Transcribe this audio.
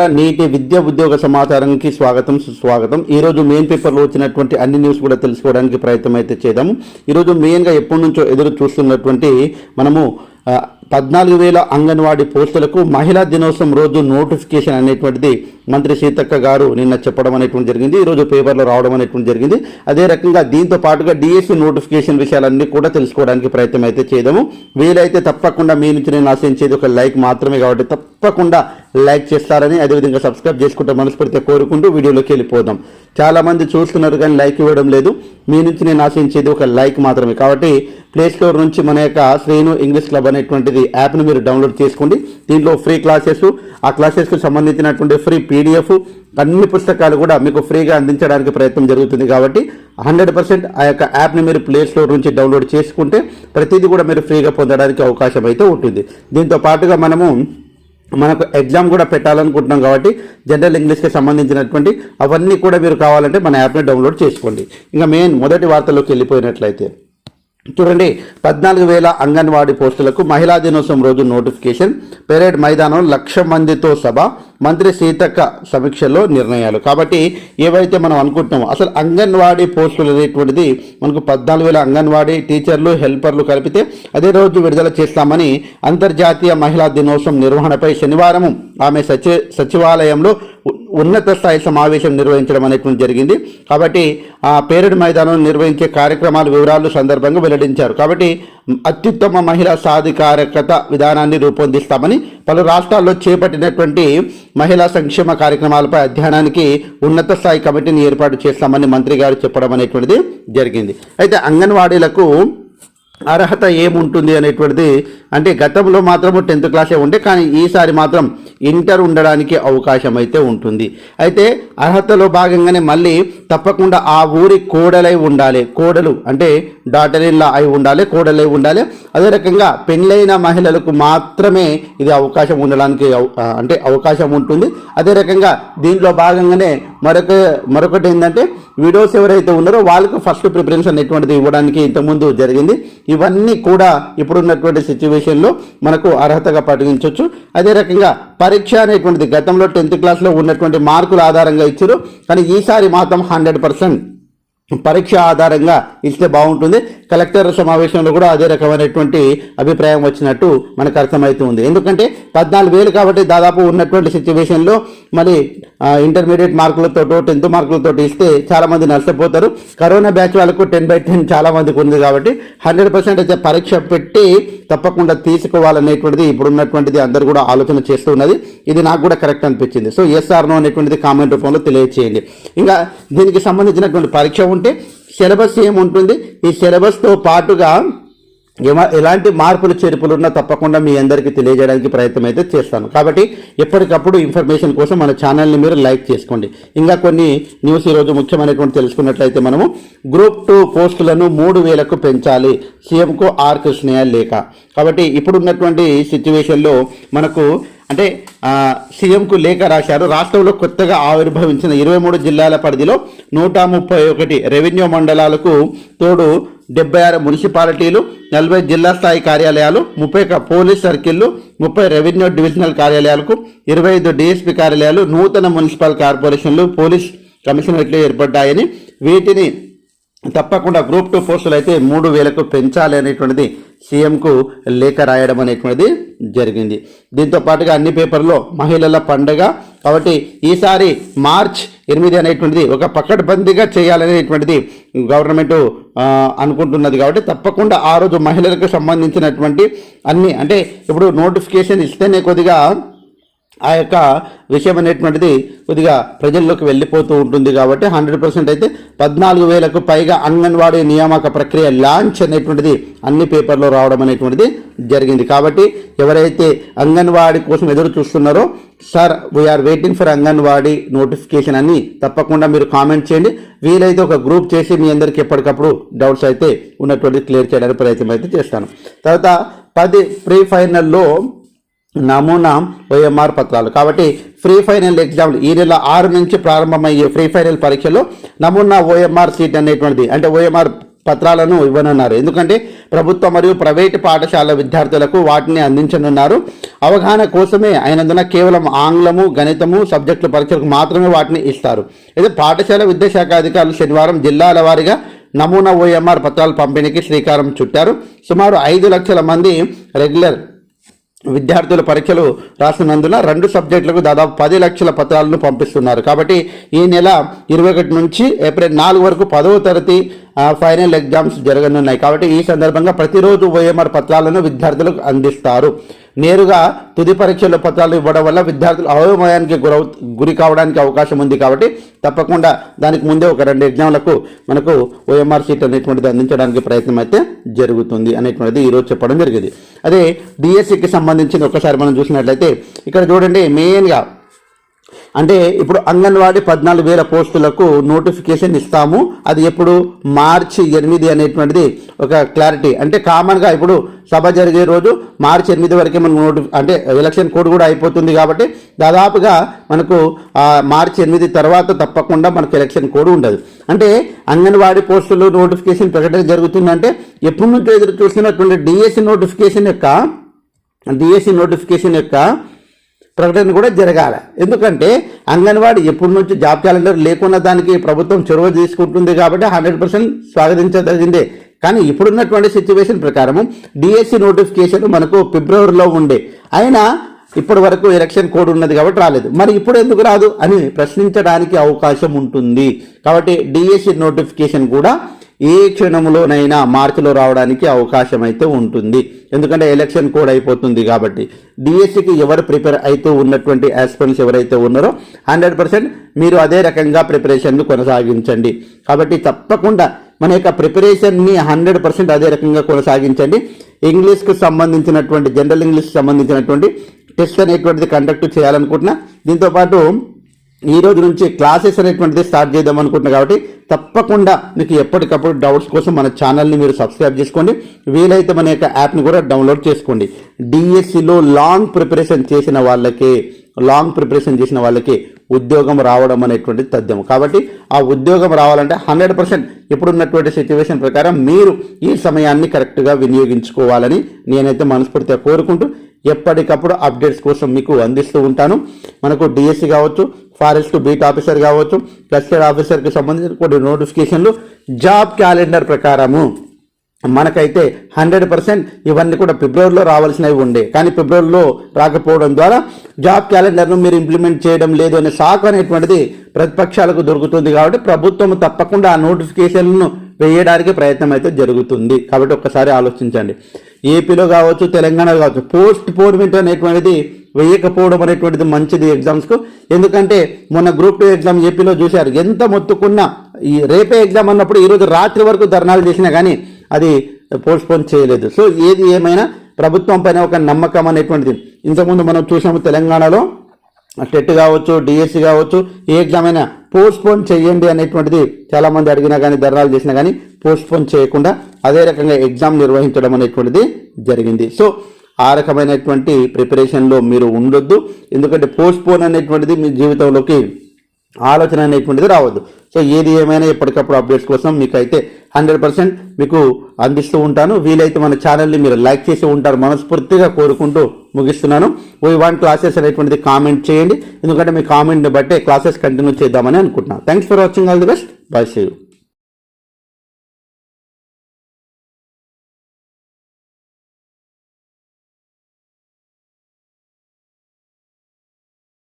నీటి విద్య ఉద్యోగ సమాచారానికి స్వాగతం సుస్వాగతం. ఈ రోజు మెయిన్ పేపర్లో వచ్చినటువంటి అన్ని న్యూస్ కూడా తెలుసుకోవడానికి ప్రయత్నం అయితే చేద్దాము ఈరోజు మెయిన్గా ఎప్పటి నుంచో ఎదురు చూస్తున్నటువంటి మనము పద్నాలుగు వేల అంగన్వాడీ పోస్టులకు మహిళా దినోత్సవం రోజు నోటిఫికేషన్ అనేటువంటిది మంత్రి సీతక్క గారు నిన్న చెప్పడం అనేటువంటి జరిగింది. ఈరోజు పేపర్లో రావడం అనేటువంటి జరిగింది. అదే రకంగా దీంతో పాటుగా డిఎస్సి నోటిఫికేషన్ విషయాలన్నీ కూడా తెలుసుకోవడానికి ప్రయత్నం అయితే చేద్దాము. వీలైతే తప్పకుండా మీ నుంచి నేను ఆశించేది ఒక లైక్ మాత్రమే కాబట్టి తప్పకుండా లైక్ చేస్తారని అదేవిధంగా సబ్స్క్రైబ్ చేసుకుంటే మనస్ఫూర్తిగా కోరుకుంటూ వీడియోలోకి వెళ్ళిపోదాం. చాలామంది చూస్తున్నారు కానీ లైక్ ఇవ్వడం లేదు. మీ నుంచి నేను ఆశించేది ఒక లైక్ మాత్రమే. కాబట్టి ప్లే స్టోర్ నుంచి మన యొక్క శ్రేణు ఇంగ్లీష్ క్లబ్ అనేటువంటిది యాప్ను మీరు డౌన్లోడ్ చేసుకోండి. దీంట్లో ఫ్రీ క్లాసెస్ ఆ క్లాసెస్కు సంబంధించినటువంటి ఫ్రీ పీడిఎఫ్ అన్ని పుస్తకాలు కూడా మీకు ఫ్రీగా అందించడానికి ప్రయత్నం జరుగుతుంది కాబట్టి హండ్రెడ్ పర్సెంట్ ఆ యొక్క యాప్ని మీరు ప్లే స్టోర్ నుంచి డౌన్లోడ్ చేసుకుంటే ప్రతిదీ కూడా మీరు ఫ్రీగా పొందడానికి అవకాశం అయితే ఉంటుంది. దీంతో పాటుగా మనము మనకు ఎగ్జామ్ కూడా పెట్టాలనుకుంటున్నాం కాబట్టి జనరల్ ఇంగ్లీష్కి సంబంధించినటువంటి అవన్నీ కూడా మీరు కావాలంటే మన యాప్ని డౌన్లోడ్ చేసుకోండి. ఇంకా మెయిన్ మొదటి వార్తలోకి వెళ్ళిపోయినట్లయితే చూడండి పద్నాలుగు వేల అంగన్వాడీ పోస్టులకు మహిళా దినోత్సవం రోజు నోటిఫికేషన్. పెరేడ్ మైదానం లక్ష మందితో సభ. మంత్రి సీతక్క సమీక్షలో నిర్ణయాలు. కాబట్టి ఏవైతే మనం అనుకుంటున్నామో అసలు అంగన్వాడీ పోస్టులు అనేటువంటిది మనకు పద్నాలుగు వేల అంగన్వాడీ టీచర్లు హెల్పర్లు కలిపితే అదే రోజు విడుదల చేస్తామని అంతర్జాతీయ మహిళా దినోత్సవం నిర్వహణపై శనివారం ఆమె సచి సచివాలయంలో ఉన్నత స్థాయి సమావేశం నిర్వహించడం అనేటువంటి జరిగింది. కాబట్టి ఆ పేరెడ్ మైదానం నిర్వహించే కార్యక్రమాల వివరాలు సందర్భంగా వెల్లడించారు. కాబట్టి అత్యుత్తమ మహిళా సాధికారకత విధానాన్ని రూపొందిస్తామని పలు రాష్ట్రాల్లో చేపట్టినటువంటి మహిళా సంక్షేమ కార్యక్రమాలపై అధ్యయనానికి ఉన్నత స్థాయి కమిటీని ఏర్పాటు చేస్తామని మంత్రి గారు చెప్పడం అనేటువంటిది జరిగింది. అయితే అంగన్వాడీలకు అర్హత ఏముంటుంది అనేటువంటిది అంటే గతంలో మాత్రము టెన్త్ క్లాసే ఉండే కానీ ఈసారి మాత్రం ఇంటర్ ఉండడానికి అవకాశం అయితే ఉంటుంది. అయితే అర్హతలో భాగంగానే మళ్ళీ తప్పకుండా ఆ ఊరి కోడలై ఉండాలి. కోడలు అంటే డాటర్ ఇన్లా అయి ఉండాలి కోడలై ఉండాలి. అదే రకంగా పెళ్ళైన మహిళలకు మాత్రమే ఇది అవకాశం ఉండడానికి అంటే అవకాశం ఉంటుంది. అదే రకంగా దీంట్లో భాగంగానే మరొక మరొకటి ఏంటంటే విడోస్ ఎవరైతే ఉన్నారో వాళ్ళకు ఫస్ట్ ప్రిఫరెన్స్ అనేటువంటిది ఇవ్వడానికి ఇంతకుముందు జరిగింది. ఇవన్నీ కూడా ఇప్పుడున్నటువంటి సిచ్యువేషన్లో మనకు అర్హతగా పరిగణించవచ్చు అదే రకంగా పరీక్ష అనేటువంటిది గతంలో టెన్త్ క్లాస్లో ఉన్నటువంటి మార్కుల ఆధారంగా ఇచ్చారు. కానీ ఈసారి మాత్రం హండ్రెడ్ పర్సెంట్ పరీక్ష ఆధారంగా ఇస్తే బాగుంటుంది. కలెక్టర్ సమావేశంలో కూడా అదే రకమైనటువంటి అభిప్రాయం వచ్చినట్టు మనకు అర్థమవుతుంది ఎందుకంటే పద్నాలుగు వేలు కాబట్టి దాదాపు ఉన్నటువంటి సిచ్యువేషన్లో మరి ఇంటర్మీడియట్ మార్కులతో టెన్త్ మార్కులతో ఇస్తే చాలామంది నష్టపోతారు. కరోనా బ్యాచ్ వాళ్ళకు టెన్ బై టెన్ చాలామందికి ఉంది కాబట్టి హండ్రెడ్ పర్సెంట్ అయితే పరీక్ష పెట్టి తప్పకుండా తీసుకోవాలనేటువంటిది ఇప్పుడు ఉన్నటువంటిది అందరూ కూడా ఆలోచన చేస్తూ ఉన్నది. ఇది నాకు కూడా కరెక్ట్ అనిపించింది. సో ఎస్ఆర్నో అనేటువంటిది కామెంట్ రూపంలో తెలియచేయండి. ఇంకా దీనికి సంబంధించినటువంటి పరీక్ష ఉంటే సిలబస్ ఏముంటుంది? ఈ సిలబస్తో పాటుగా ఎలాంటి మార్పులు చేర్పులు ఉన్నా తప్పకుండా మీ అందరికీ తెలియజేయడానికి ప్రయత్నం అయితే చేస్తాను. కాబట్టి ఎప్పటికప్పుడు ఇన్ఫర్మేషన్ కోసం మన ఛానల్ని మీరు లైక్ చేసుకోండి. ఇంకా కొన్ని న్యూస్ ఈరోజు ముఖ్యమైనటువంటి తెలుసుకున్నట్లయితే మనము గ్రూప్ టూ పోస్టులను మూడు వేలకు పెంచాలి. సీఎంకు ఆర్ కృష్ణయ్య లేఖ. కాబట్టి ఇప్పుడున్నటువంటి సిచ్యువేషన్లో మనకు అంటే సీఎంకు లేఖ రాశారు. రాష్ట్రంలో కొత్తగా ఆవిర్భవించిన ఇరవై మూడు జిల్లాల పరిధిలో నూట ముప్పై ఒకటి రెవెన్యూ మండలాలకు తోడు డెబ్బై ఆరు మున్సిపాలిటీలు నలభై జిల్లా స్థాయి కార్యాలయాలు ముప్పై ఒక పోలీస్ సర్కిళ్ళు ముప్పై రెవెన్యూ డివిజనల్ కార్యాలయాలకు ఇరవై ఐదు డిఎస్పీ కార్యాలయాలు నూతన మున్సిపల్ కార్పొరేషన్లు పోలీస్ కమిషనరేట్లు ఏర్పడ్డాయని వీటిని తప్పకుండా గ్రూప్ టూ పోస్టులు అయితే మూడు వేలకు పెంచాలి అనేటువంటిది సీఎంకు లేఖ రాయడం అనేటువంటిది జరిగింది. దీంతో పాటుగా అన్ని పేపర్లో మహిళల పండగ కాబట్టి ఈసారి మార్చ్ ఎనిమిది అనేటువంటిది ఒక పక్కడబందీగా చేయాలనేటువంటిది గవర్నమెంట్ అనుకుంటున్నది కాబట్టి తప్పకుండా ఆ రోజు మహిళలకు సంబంధించినటువంటి అన్ని అంటే ఇప్పుడు నోటిఫికేషన్ ఇస్తేనే కొద్దిగా ఆ యొక్క విషయం అనేటువంటిది కొద్దిగా ప్రజల్లోకి వెళ్ళిపోతూ ఉంటుంది కాబట్టి హండ్రెడ్ పర్సెంట్ అయితే పద్నాలుగు వేలకు పైగా అంగన్వాడీ నియామక ప్రక్రియ లాంచ్ అనేటువంటిది అన్ని పేపర్లో రావడం అనేటువంటిది జరిగింది. కాబట్టి ఎవరైతే అంగన్వాడీ కోసం ఎదురు చూస్తున్నారో sir we are waiting for anganwadi notification అని తప్పకుండా మీరు కామెంట్ చేయండి. వీలైతే ఒక గ్రూప్ చేసి మీ అందరికి ఎప్పటికప్పుడు డౌట్స్ అయితే ఉన్నటువంటి క్లియర్ చేయడానికి ప్రయత్నం అయితే చేస్తాను. తర్వాత పది ప్రీ ఫైనల్లో నమూనా ఓఎంఆర్ పత్రాలు. కాబట్టి ఫ్రీ ఫైనల్ ఎగ్జామ్లు ఈ నెల ఆరు నుంచి ప్రారంభమయ్యే ఫ్రీ ఫైనల్ పరీక్షలో నమూనా ఓఎంఆర్ సీట్ అనేటువంటిది అంటే ఓఎంఆర్ పత్రాలను ఇవ్వనున్నారు. ఎందుకంటే ప్రభుత్వ మరియు ప్రైవేటు పాఠశాల విద్యార్థులకు వాటిని అందించనున్నారు. అవగాహన కోసమే అయినందున కేవలం ఆంగ్లము గణితము సబ్జెక్టుల పరీక్షలకు మాత్రమే వాటిని ఇస్తారు. అయితే పాఠశాల విద్యాశాఖ అధికారులు శనివారం జిల్లాల వారీగా నమూనా ఓఎంఆర్ పత్రాల పంపిణీకి శ్రీకారం చుట్టారు. సుమారు ఐదు లక్షల మంది రెగ్యులర్ విద్యార్థుల పరీక్షలు రాసినందున రెండు సబ్జెక్టులకు దాదాపు పది లక్షల పత్రాలను పంపిస్తున్నారు. కాబట్టి ఈ నెల ఇరవై ఒకటి నుంచి ఏప్రిల్ నాలుగు వరకు పదవ తరగతి ఫైనల్ ఎగ్జామ్స్ జరగనున్నాయి. కాబట్టి ఈ సందర్భంగా ప్రతిరోజు ఓఎంఆర్ పత్రాలను విద్యార్థులకు అందిస్తారు. నేరుగా తుది పరీక్షల పత్రాలు ఇవ్వడం వల్ల విద్యార్థులు అవయవయానికి గురవు గురి కావడానికి అవకాశం ఉంది కాబట్టి తప్పకుండా దానికి ముందే ఒక రెండు ఎగ్జామ్లకు మనకు ఓఎంఆర్ సీట్ అనేటువంటిది అందించడానికి ప్రయత్నం అయితే జరుగుతుంది అనేటువంటిది ఈరోజు చెప్పడం జరిగింది. అదే డిఎస్సికి సంబంధించిన ఒకసారి మనం చూసినట్లయితే ఇక్కడ చూడండి మెయిన్గా అంటే ఇప్పుడు అంగన్వాడీ పద్నాలుగు వేల పోస్టులకు నోటిఫికేషన్ ఇస్తాము. అది ఎప్పుడు? మార్చి ఎనిమిది అనేటువంటిది ఒక క్లారిటీ. అంటే కామన్గా ఇప్పుడు సభ జరిగే రోజు మార్చి ఎనిమిది వరకే మనకు నోటి అంటే ఎలక్షన్ కోడ్ కూడా అయిపోతుంది కాబట్టి దాదాపుగా మనకు మార్చి ఎనిమిది తర్వాత తప్పకుండా మనకు ఎలక్షన్ కోడ్ ఉండదు. అంటే అంగన్వాడీ పోస్టులు నోటిఫికేషన్ ప్రకటన జరుగుతుందంటే ఎప్పటి నుంచో ఎదురు చూస్తున్నటువంటి డిఎస్సి నోటిఫికేషన్ యొక్క డిఎస్సి నోటిఫికేషన్ యొక్క ప్రకటన కూడా జరగాలి. ఎందుకంటే అంగన్వాడీ ఎప్పటి నుంచి జాబ్ క్యాలెండర్ లేకున్న దానికి ప్రభుత్వం చొరవ తీసుకుంటుంది కాబట్టి హండ్రెడ్ పర్సెంట్ స్వాగతించదగిందే. కానీ ఇప్పుడున్నటువంటి సిచ్యువేషన్ ప్రకారం డిఎస్సి నోటిఫికేషన్ మనకు ఫిబ్రవరిలో ఉండే. అయినా ఇప్పటి వరకు ఎలక్షన్ కోడ్ ఉన్నది కాబట్టి రాలేదు. మరి ఇప్పుడు ఎందుకు రాదు అని ప్రశ్నించడానికి అవకాశం ఉంటుంది. కాబట్టి డిఎస్సి నోటిఫికేషన్ కూడా ఏ క్షణంలోనైనా మార్చిలో రావడానికి అవకాశం అయితే ఉంటుంది. ఎందుకంటే ఎలక్షన్ కోడ్ అయిపోతుంది కాబట్టి. డిఎస్సికి ఎవరు ప్రిపేర్ అవుతూ ఉన్నటువంటి ఆస్పిరెంట్స్ ఎవరైతే ఉన్నారో హండ్రెడ్ పర్సెంట్ మీరు అదే రకంగా ప్రిపరేషన్ను కొనసాగించండి. కాబట్టి తప్పకుండా మన యొక్క ప్రిపరేషన్ని హండ్రెడ్ పర్సెంట్ అదే రకంగా కొనసాగించండి. ఇంగ్లీష్కి సంబంధించినటువంటి జనరల్ ఇంగ్లీష్కి సంబంధించినటువంటి టెస్ట్ అనేటువంటిది కండక్ట్ చేయాలనుకుంటున్నా. దీంతోపాటు ఈ రోజు నుంచి క్లాసెస్ అనేటువంటిది స్టార్ట్ చేద్దాం అనుకుంటున్నా కాబట్టి తప్పకుండా మీకు ఎప్పటికప్పుడు డౌట్స్ కోసం మన ఛానల్ని మీరు సబ్స్క్రైబ్ చేసుకోండి. వీలైతే మన యొక్క యాప్ని కూడా డౌన్లోడ్ చేసుకోండి. డిఎస్సిలో లాంగ్ ప్రిపరేషన్ చేసిన వాళ్ళకి లాంగ్ ప్రిపరేషన్ చేసిన వాళ్ళకి ఉద్యోగం రావడం అనేటువంటిది తథ్యం. కాబట్టి ఆ ఉద్యోగం రావాలంటే హండ్రెడ్ పర్సెంట్ ఇప్పుడున్నటువంటి సిచ్యువేషన్ ప్రకారం మీరు ఈ సమయాన్ని కరెక్ట్గా వినియోగించుకోవాలని నేనైతే మనస్ఫూర్తిగా కోరుకుంటూ ఎప్పటికప్పుడు అప్డేట్స్ కోసం మీకు అందిస్తూ ఉంటాను. మనకు డిఎస్సి కావచ్చు ఫారెస్ట్ బీట్ ఆఫీసర్ కావచ్చు క్లస్టర్ ఆఫీసర్కి సంబంధించిన కొన్ని నోటిఫికేషన్లు జాబ్ క్యాలెండర్ ప్రకారము. మనకైతే హండ్రెడ్ పర్సెంట్ ఇవన్నీ కూడా ఫిబ్రవరిలో రావాల్సినవి ఉండే. కానీ ఫిబ్రవరిలో రాకపోవడం ద్వారా జాబ్ క్యాలెండర్ను మీరు ఇంప్లిమెంట్ చేయడం లేదు అనే షాక్ అనేటువంటిది ప్రతిపక్షాలకు దొరుకుతుంది కాబట్టి ప్రభుత్వం తప్పకుండా ఆ నోటిఫికేషన్లను వేయడానికి ప్రయత్నం అయితే జరుగుతుంది. కాబట్టి ఒక్కసారి ఆలోచించండి. ఏపీలో కావచ్చు తెలంగాణలో కావచ్చు పోస్ట్ పోర్మెంట్ అనేటువంటిది వేయకపోవడం అనేటువంటిది మంచిది ఎగ్జామ్స్కు ఎందుకంటే మొన్న గ్రూప్ టూ ఎగ్జామ్ ఏపీలో చూశారు. ఎంత మొత్తుకున్నా ఈ రేపే ఎగ్జామ్ అన్నప్పుడు ఈరోజు రాత్రి వరకు ధర్నాలు చేసినా కానీ అది పోస్ట్పోన్ చేయలేదు. సో ఏది ఏమైనా ప్రభుత్వం పైన ఒక నమ్మకం అనేటువంటిది. ఇంతకుముందు మనం చూసాము తెలంగాణలో టెట్ కావచ్చు డిఎస్సి కావచ్చు ఏ ఎగ్జామ్ అయినా పోస్ట్పోన్ చేయండి అనేటువంటిది చాలామంది అడిగినా కానీ ధర్నాలు చేసినా కానీ పోస్ట్పోన్ చేయకుండా అదే రకంగా ఎగ్జామ్ నిర్వహించడం అనేటువంటిది జరిగింది. సో ఆ రకమైనటువంటి ప్రిపరేషన్లో మీరు ఉండొద్దు. ఎందుకంటే పోస్ట్పోన్ అనేటువంటిది మీ జీవితంలోకి ఆలోచన అనేటువంటిది రావద్దు. సో ఏది ఏమైనా ఎప్పటికప్పుడు అప్డేట్స్ కోసం మీకైతే హండ్రెడ్ పర్సెంట్ మీకు అందిస్తూ ఉంటాను. వీలైతే మన ఛానల్ని మీరు లైక్ చేసి ఉంటారు మనస్ఫూర్తిగా కోరుకుంటూ ముగిస్తున్నాను. వీ వాంట్ క్లాసెస్ అనేటువంటిది కామెంట్ చేయండి. ఎందుకంటే మీ కామెంట్ని బట్టే క్లాసెస్ కంటిన్యూ చేద్దామని అనుకుంటున్నాను thanks for watching all the best bye see